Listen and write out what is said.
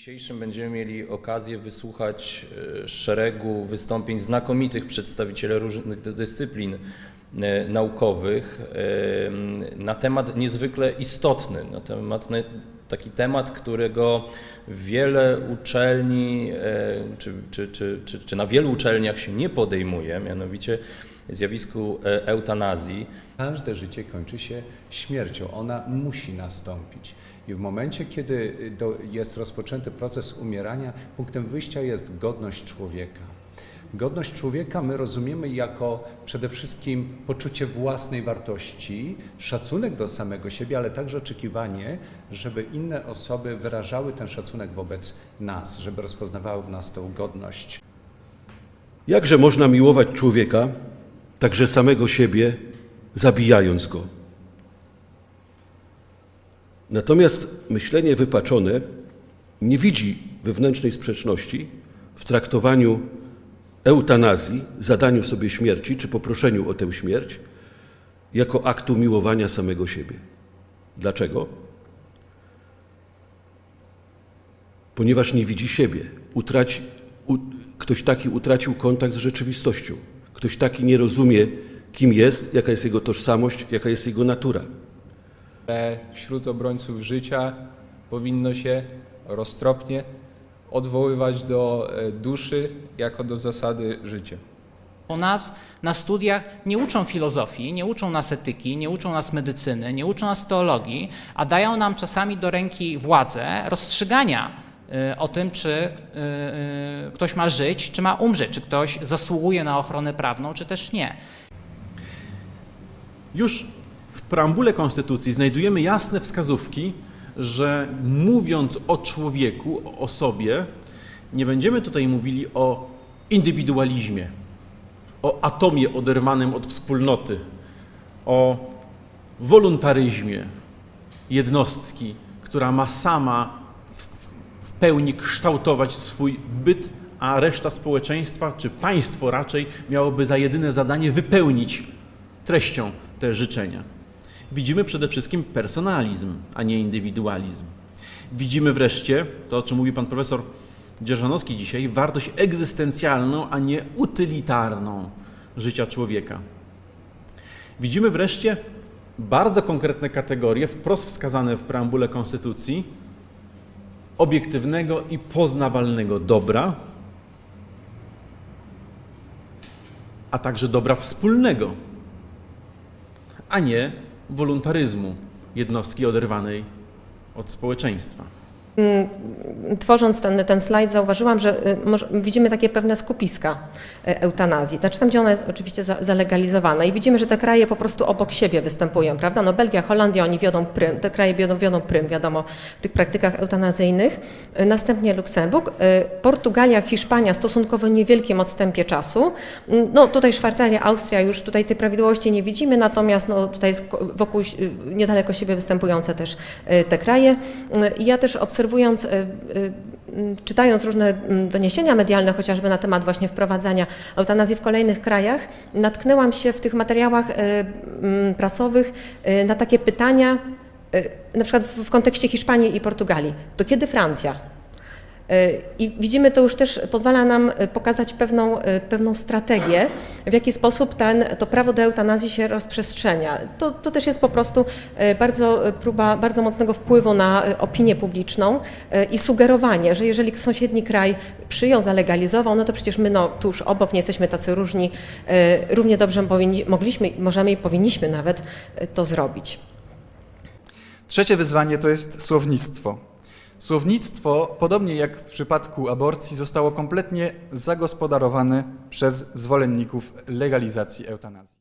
dzisiejszym będziemy mieli okazję wysłuchać e, szeregu wystąpień znakomitych przedstawicieli różnych dy- dyscyplin e, naukowych na temat niezwykle istotny, na temat, taki temat, którego wiele uczelni, e, czy, czy, czy, czy na wielu uczelniach się nie podejmuje, mianowicie zjawisku e, eutanazji. Każde życie kończy się śmiercią. Ona musi nastąpić. I w momencie, kiedy do, jest rozpoczęty proces umierania, punktem wyjścia jest godność człowieka. Godność człowieka my rozumiemy jako przede wszystkim poczucie własnej wartości, szacunek do samego siebie, ale także oczekiwanie, żeby inne osoby wyrażały ten szacunek wobec nas, żeby rozpoznawały w nas tą godność. Jakże można miłować człowieka, także samego siebie, zabijając go? Natomiast myślenie wypaczone nie widzi wewnętrznej sprzeczności w traktowaniu eutanazji, zadaniu sobie śmierci czy poproszeniu o tę śmierć jako aktu miłowania samego siebie. Dlaczego? Ponieważ nie widzi siebie. Utraci, u, ktoś taki utracił kontakt z rzeczywistością. Ktoś taki nie rozumie, kim jest, jaka jest jego tożsamość, jaka jest jego natura. że wśród obrońców życia powinno się roztropnie odwoływać do e, duszy jako do zasady życia. U nas na studiach nie uczą filozofii, nie uczą nas etyki, nie uczą nas medycyny, nie uczą nas teologii, a dają nam czasami do ręki władzę rozstrzygania o tym, czy y, y, ktoś ma żyć, czy ma umrzeć, czy ktoś zasługuje na ochronę prawną, czy też nie. Już w preambule Konstytucji znajdujemy jasne wskazówki, że mówiąc o człowieku, o osobie, nie będziemy tutaj mówili o indywidualizmie, o atomie oderwanym od wspólnoty, o wolontaryzmie jednostki, która ma sama pełni kształtować swój byt, a reszta społeczeństwa, czy państwo raczej, miałoby za jedyne zadanie wypełnić treścią te życzenia. Widzimy przede wszystkim personalizm, a nie indywidualizm. Widzimy wreszcie, to o czym mówi pan profesor Dzierżanowski dzisiaj, wartość egzystencjalną, a nie utylitarną życia człowieka. Widzimy wreszcie bardzo konkretne kategorie, wprost wskazane w preambule Konstytucji, obiektywnego i poznawalnego dobra, a także dobra wspólnego, a nie wolontaryzmu jednostki oderwanej od społeczeństwa. Tworząc ten, ten slajd zauważyłam, że y, widzimy takie pewne skupiska y, eutanazji. Znaczy tam, gdzie ona jest oczywiście za, zalegalizowana i widzimy, że te kraje po prostu obok siebie występują, prawda? No Belgia, Holandia, oni wiodą prym, te kraje wiodą, wiodą prym, wiadomo, w tych praktykach eutanazyjnych. Y, Następnie Luksemburg, Portugalia, Hiszpania stosunkowo niewielkim odstępie czasu. Y, No tutaj Szwajcaria, Austria, już tutaj tej prawidłowości nie widzimy, natomiast no, tutaj jest wokół, niedaleko siebie występujące też te kraje. I ja też obserwując, y, y, czytając różne doniesienia medialne, chociażby na temat właśnie wprowadzania eutanazji w kolejnych krajach, natknęłam się w tych materiałach y, prasowych na takie pytania, na przykład w kontekście Hiszpanii i Portugalii. To kiedy Francja? I widzimy, to już też pozwala nam y, pokazać pewną, y, pewną strategię, w jaki sposób ten, to prawo do eutanazji się rozprzestrzenia. To, to też jest po prostu y, bardzo próba bardzo mocnego wpływu na opinię publiczną i sugerowanie, że jeżeli sąsiedni kraj przyjął, zalegalizował, no to przecież my no, tuż obok nie jesteśmy tacy różni, równie dobrze powinni, mogliśmy, możemy i powinniśmy nawet to zrobić. Trzecie wyzwanie to jest słownictwo. Słownictwo, podobnie jak w przypadku aborcji, zostało kompletnie zagospodarowane przez zwolenników legalizacji eutanazji.